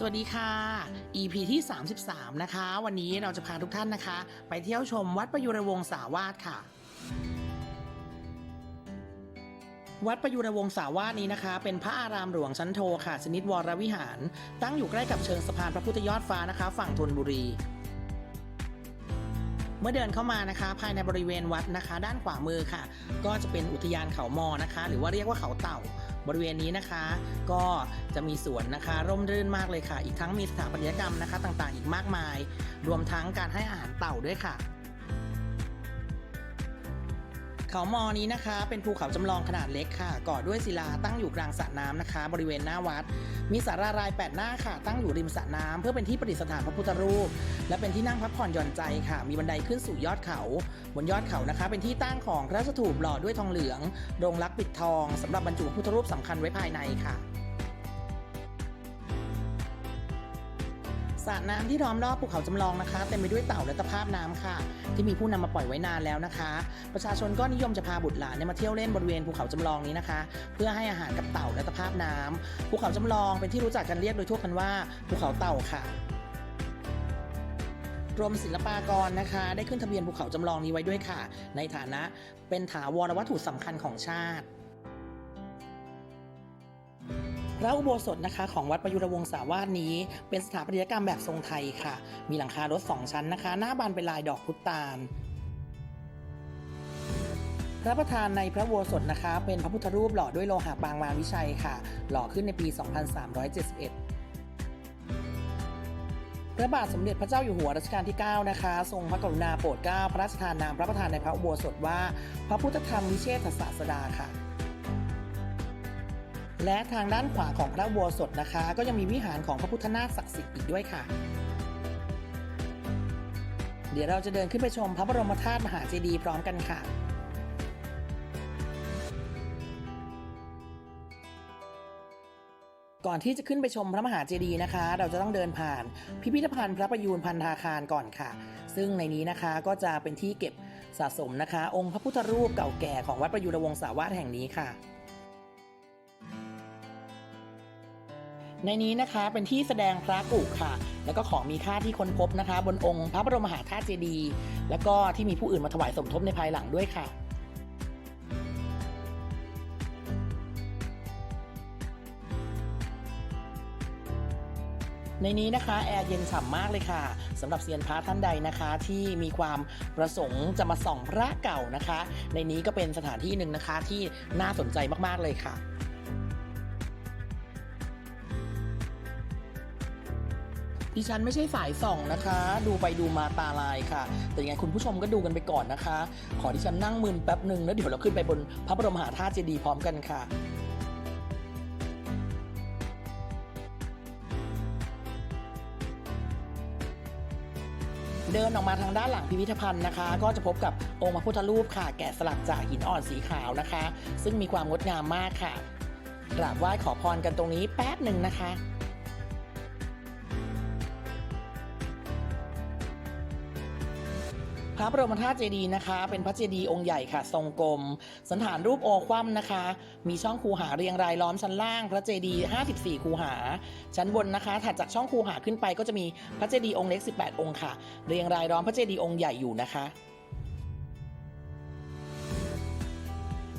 สวัสดีค่ะ EP ที่ 33 นะคะ วันนี้เราจะพาทุกท่านนะคะ ไปเที่ยวชมวัดประยุรวงศาวาสค่ะ วัดประยุรวงศาวาสนี้นะคะ เป็นพระอารามหลวงชั้นโทค่ะ ชนิดวรวิหาร ตั้งอยู่ใกล้กับเชิงสะพานพระพุทธยอดฟ้านะคะ ฝั่งธนบุรี เมื่อเดินเข้ามานะคะ ภายในบริเวณวัดนะคะ ด้านขวามือค่ะ ก็จะเป็นอุทยานเขามอนะคะ หรือว่าเรียกว่าเขาเต่า บริเวณนี้นะคะ ก็จะมีสวนนะคะ ร่มรื่นมากเลยค่ะ อีกทั้งมีสถาปัตยกรรมนะคะ ต่างๆ อีกมากมาย รวมทั้งการให้อาหารเต่าด้วยค่ะ เขามอนี้นะคะ เป็นภูเขาจำลองขนาดเล็กค่ะ ก่อด้วยศิลาตั้งอยู่กลางสระน้ำนะคะ บริเวณหน้าวัด มีสารารายแปดหน้าค่ะ ตั้งอยู่ริมสระน้ำเพื่อเป็นที่ประดิษฐานพระพุทธรูป และเป็นที่นั่งพักผ่อนหย่อนใจค่ะ มีบันไดขึ้นสู่ยอดเขา บนยอดเขานะคะ เป็นที่ตั้งของพระสถูปหล่อด้วยทองเหลืองโรงรักปิดทองสำหรับบรรจุพระพุทธรูปสำคัญไว้ภายในค่ะ สระน้ำที่ล้อมรอบภูเขาจำลองนะคะเต็มไปด้วยเต่าและตะภาพน้ำค่ะ ที่มีผู้นำมาปล่อยไว้นานแล้วนะคะ ประชาชนก็นิยมจะพาบุตรหลานเนี่ยมาเที่ยวเล่นบริเวณภูเขาจำลองนี้นะคะ เพื่อให้อาหารกับเต่าและตะภาพน้ำภูเขาจำลองเป็นที่รู้จักกันเรียกโดยทั่วกันว่าภูเขาเต่าค่ะกรมศิลปากรนะคะ ได้ขึ้นทะเบียนภูเขาจำลองนี้ไว้ด้วยค่ะ ในฐานะเป็นถาวรวัตถุสำคัญของชาติ พระอุโบสถนะคะของวัดประยุรวงศาวาสนี้ เป็นสถาปัตยกรรมแบบทรงไทยค่ะ มีหลังคารถสองชั้นนะคะ หน้าบานเป็นลายดอกพุตาลพระประธานในพระอุโบสถนะคะ เป็นพระพุทธรูปหล่อด้วยโลหะบางมารวิชัยค่ะ หล่อขึ้นในปี 2371 พระบาทสมเด็จพระเจ้าอยู่หัวรัชกาลที่ 9 นะคะ ทรงพระกรุณาโปรดเกล้าพระราชทานนามพระประธานในพระอุโบสถว่า พระพุทธธรรมวิเชษฐศาสดาค่ะ และทางด้านขวาของพระอุโบสถนะคะ ก็ยังมีวิหารของพระพุทธนาคศักดิ์สิทธิ์อีกด้วยค่ะ เดี๋ยวเราจะเดินขึ้นไปชมพระบรมธาตุมหาเจดีย์พร้อมกันค่ะก่อนที่จะขึ้นไปชมพระมหาเจดีย์นะคะ เราจะต้องเดินผ่านพิพิธภัณฑ์พระประยูนพันธาคารก่อนค่ะ ซึ่งในนี้นะคะก็จะเป็นที่เก็บสะสมนะคะ องค์พระพุทธรูปเก่าแก่ของวัดประยูรวงศาวาสแห่งนี้ค่ะ ในนี้นะคะเป็นที่แสดงพระกุค่ะ แล้วก็ของมีค่าที่ค้นพบนะคะ บนองค์พระบรมมหาธาตุเจดีย์แล้วก็ที่มีผู้อื่นมาถวายสมทบในภายหลังด้วยค่ะในนี้นะคะแอร์เย็นฉ่ำมากเลยค่ะสำหรับเซียนพระท่านใดนะคะ ที่มีความประสงค์จะมาส่องพระเก่านะคะ ในนี้ก็เป็นสถานที่หนึ่งนะคะที่น่าสนใจมากๆเลยค่ะ ดิฉันไม่ใช่สายส่องนะคะ ดูไปดูมาตาลายค่ะ แต่ยังไงคุณผู้ชมก็ดูกันไปก่อนนะคะ ขอดิฉันนั่งมึนแป๊บหนึ่งแล้วเดี๋ยวเราขึ้นไปบนพระบรมมหาธาตุเจดีย์พร้อมกันค่ะเดินออกมาทางด้านหลังพิพิธภัณฑ์นะคะ ก็จะพบกับองค์พระพุทธรูปค่ะ แกะสลักจากหินอ่อนสีขาวนะคะ ซึ่งมีความงดงามมากค่ะกราบไหว้ขอพรกันตรงนี้แป๊บหนึ่งนะคะ พระบรมธาตุเจดีย์นะคะ เป็นพระเจดีย์องค์ใหญ่ค่ะ ทรงกลม สันฐานรูปโอคว่ำนะคะ มีช่องคูหาเรียงรายล้อมชั้นล่าง พระเจดีย์54 คูหา ชั้นบนนะคะ ถัดจากช่องคูหาขึ้นไปก็จะมีพระเจดีย์องค์เล็ก 18 องค์ค่ะ เรียงรายล้อมพระเจดีย์องค์ใหญ่อยู่นะคะ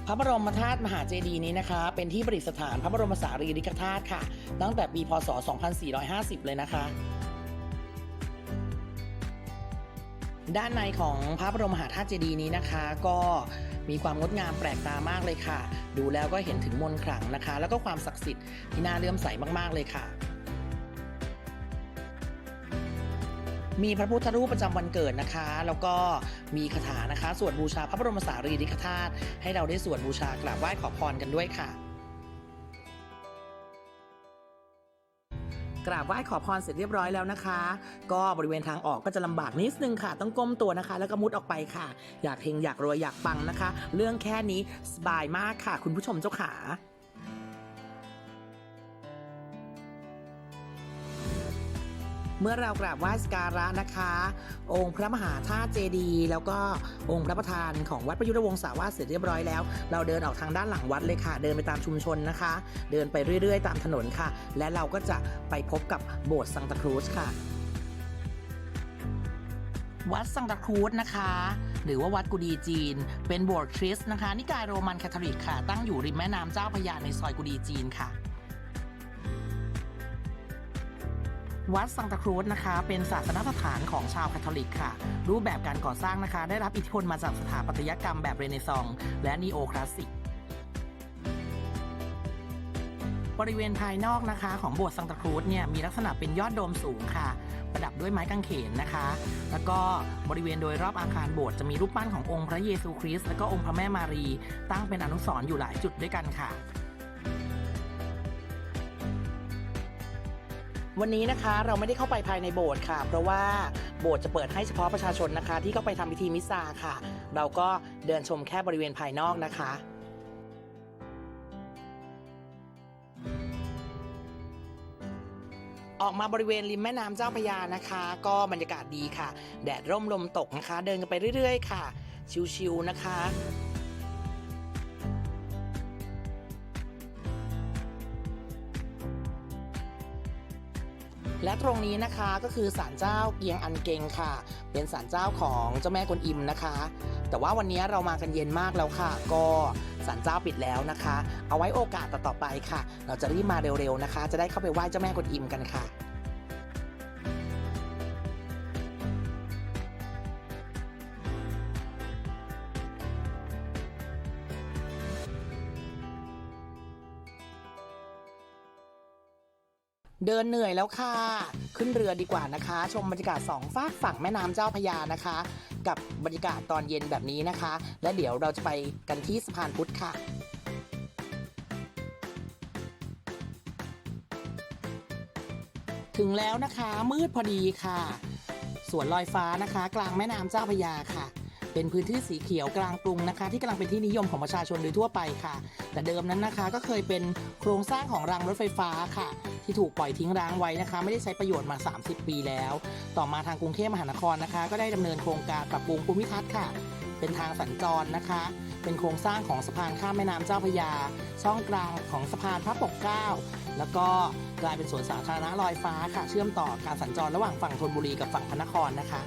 พระบรมธาตุมหาเจดีย์นี้นะคะ เป็นที่ประดิษฐานพระบรมสารีริกธาตุค่ะ ตั้งแต่ปีพศ 2450 เลยนะคะ ด้านในของพระบรมมหาธาตุเจดีย์นี้นะคะ ก็มีความงดงามแปลกตามากเลยค่ะ ดูแล้วก็เห็นถึงมนต์ขลังนะคะ แล้วก็ความศักดิ์สิทธิ์ที่น่าเลื่อมใสมากๆเลยค่ะ มีพระพุทธรูปประจำวันเกิดนะคะ แล้วก็มีคาถานะคะ สวดบูชาพระบรมสารีริกธาตุให้เราได้สวดบูชากราบไหว้ขอพรกันด้วยค่ะ กราบไหว้ขอพรเสร็จเรียบร้อยแล้วนะคะ ก็บริเวณทางออกก็จะลำบากนิดนึงค่ะ ต้องก้มตัวนะคะ แล้วก็มุดออกไปค่ะ อยากเฮงอยากรวยอยากปังนะคะ เรื่องแค่นี้สบายมากค่ะ คุณผู้ชมเจ้าขา เมื่อเรากราบไหว้สการะนะคะ องค์พระมหาธาตุเจดีย์แล้วก็องค์พระประธานของวัดประยุทธวงศาวาสเสร็จเรียบร้อยแล้ว เราเดินออกทางด้านหลังวัดเลยค่ะ เดินไปตามชุมชนนะคะ เดินไปเรื่อยๆ ตามถนนค่ะ และเราก็จะไปพบกับโบสถ์ซังตาครูสค่ะวัดซังตาครูสนะคะ หรือว่าวัดกุดีจีน เป็นโบสถ์คริสต์นะคะ นิกายโรมันคาทอลิกค่ะ ตั้งอยู่ริมแม่น้ำเจ้าพระยาในซอยกุดีจีนค่ะ วัดซังตาครูสนะคะ เป็นศาสนสถานของชาวคาทอลิกค่ะ รูปแบบการก่อสร้างนะคะ ได้รับอิทธิพลมาจากสถาปัตยกรรมแบบเรเนซองส์และนีโอคลาสสิกบริเวณภายนอกนะคะของโบสถ์ซังตาครูสเนี่ยมีลักษณะเป็นยอดโดมสูงค่ะ ประดับด้วยไม้กางเขนนะคะ แล้วก็บริเวณโดยรอบอาคารโบสถ์จะมีรูปปั้นขององค์พระเยซูคริสต์และก็องค์พระแม่มารี ตั้งเป็นอนุสรณ์อยู่หลายจุดด้วยกันค่ะ วันนี้นะคะเราไม่ได้เข้าไปภายในโบสถ์ค่ะ เพราะว่าโบสถ์จะเปิดให้เฉพาะประชาชนนะคะ ที่เข้าไปทำพิธีมิสซาค่ะ เราก็เดินชมแค่บริเวณภายนอกนะคะออกมาบริเวณริมแม่น้ำเจ้าพยานะคะ ก็บรรยากาศดีค่ะ แดดร่มลมตกนะคะ เดินกันไปเรื่อยๆ ค่ะ ชิวๆนะคะ และตรงนี้นะคะก็คือศาลเจ้าเกียงอันเกงค่ะ เป็นศาลเจ้าของเจ้าแม่กวนอิมนะคะ แต่ว่าวันนี้เรามากันเย็นมากแล้วค่ะ ก็ศาลเจ้าปิดแล้วนะคะ เอาไว้โอกาสต่อๆไปค่ะ เราจะรีบมาเร็วๆนะคะ จะได้เข้าไปไหว้เจ้าแม่กวนอิมกันค่ะ เดินเหนื่อยแล้วค่ะ ขึ้นเรือดีกว่านะคะ ชมบรรยากาศสองฝากฝั่งแม่น้ำเจ้าพยานะคะ กับบรรยากาศตอนเย็นแบบนี้นะคะ และเดี๋ยวเราจะไปกันที่สะพานพุทธค่ะถึงแล้วนะคะมืดพอดีค่ะ สวนลอยฟ้านะคะ กลางแม่น้ำเจ้าพยาค่ะ เป็นพื้นที่สีเขียวกลางกรุงนะคะ ที่กำลังเป็นที่นิยมของประชาชนโดยทั่วไปค่ะ แต่เดิมนั้นนะคะก็เคยเป็นโครงสร้างของรางรถไฟฟ้าค่ะ ที่ถูกปล่อยทิ้งร้างไว้นะคะ ไม่ได้ใช้ประโยชน์มา 30 ปีแล้ว ต่อมาทางกรุงเทพมหานครนะคะ ก็ได้ดำเนินโครงการปรับปรุงภูมิทัศน์ค่ะ เป็นทางสัญจรนะคะ เป็นโครงสร้างของสะพานข้ามแม่น้ำเจ้าพระยา ช่องกลางของสะพานพระปกเกล้าแล้วก็กลายเป็นสวนสาธารณะลอยฟ้าค่ะ เชื่อมต่อการสัญจรระหว่างฝั่งธนบุรีกับฝั่งพระนครนะคะ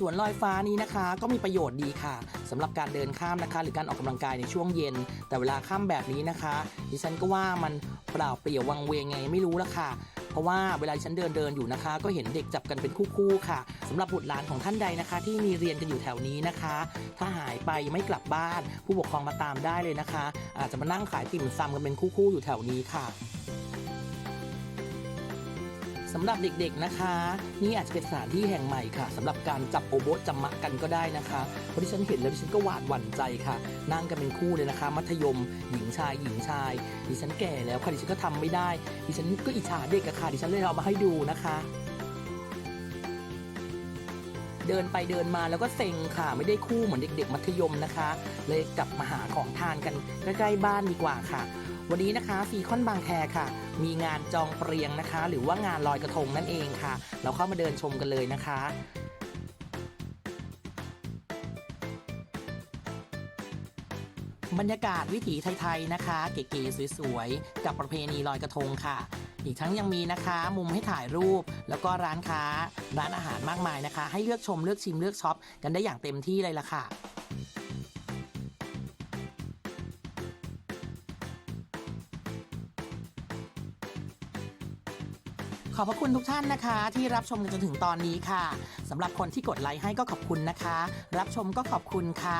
สวนลอยฟ้านี้นะคะ ก็มีประโยชน์ดีค่ะสำหรับการเดินข้ามนะคะ หรือการออกกำลังกายในช่วงเย็น แต่เวลาข้ามแบบนี้นะคะ ดิฉันก็ว่ามันเปล่าเปลี่ยววังเวงไงไม่รู้ละค่ะ เพราะว่าเวลาฉันเดินเดินอยู่นะคะ ก็เห็นเด็กจับกันเป็นคู่ๆค่ะสำหรับบุตรหลานของท่านใดนะคะ ที่มีเรียนกันอยู่แถวนี้นะคะ ถ้าหายไปไม่กลับบ้าน ผู้ปกครองมาตามได้เลยนะคะ อาจจะมานั่งขายติ่มซำกันเป็นคู่ๆอยู่แถวนี้ค่ะ สำหรับเด็กๆนะคะ นี่อาจจะเป็นสถานที่แห่งใหม่ค่ะสำหรับการจับโอโบะจัมมะกันก็ได้นะคะเพราะที่ฉันเห็นแล้วดิฉันก็หวาดหวั่นใจค่ะ นั่งกันเป็นคู่เลยนะคะ มัธยม หญิงชายหญิงชาย ดิฉันแก่แล้วค่ะดิฉันก็ทำไม่ได้ ดิฉันก็อิจฉาเด็กอะค่ะดิฉันเลยเอามาให้ดูนะคะเดินไปเดินมาแล้วก็เซ็งค่ะ ไม่ได้คู่เหมือนเด็ก ๆ มัธยมนะคะ เลยกลับมาหาของทานกันใกล้ๆบ้านดีกว่าค่ะ วันนี้นะคะซีคอนบางแคค่ะ มีงานจองเปรียงนะคะ หรือว่างานลอยกระทงนั่นเองค่ะ เราเข้ามาเดินชมกันเลยนะคะบรรยากาศวิถีไทยๆนะคะ เก๋ๆสวยๆ กับประเพณีลอยกระทงค่ะ อีกทั้งยังมีนะคะ มุมให้ถ่ายรูป แล้วก็ร้านค้า ร้านอาหารมากมายนะคะ ให้เลือกชมเลือกชิมเลือกช็อปกันได้อย่างเต็มที่เลยล่ะค่ะ อบพระคุณทุกท่านนะคะ ที่รับชมจนถึงตอนนี้ค่ะสำหรับคนที่กดไลค์ให้ก็ขอบคุณนะคะ รับชมก็ขอบคุณค่ะ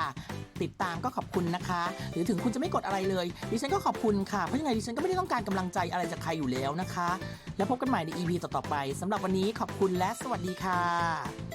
ติดตามก็ขอบคุณนะคะ หรือถึงคุณจะไม่กดอะไรเลยดิฉันก็ขอบคุณค่ะเพราะยังไงดิฉันก็ไม่ได้ต้องการกำลังใจอะไรจากใครอยู่แล้วนะคะ แล้วพบกันใหม่ใน EP ต่อๆไปสำหรับวันนี้ขอบคุณและสวัสดีค่ะ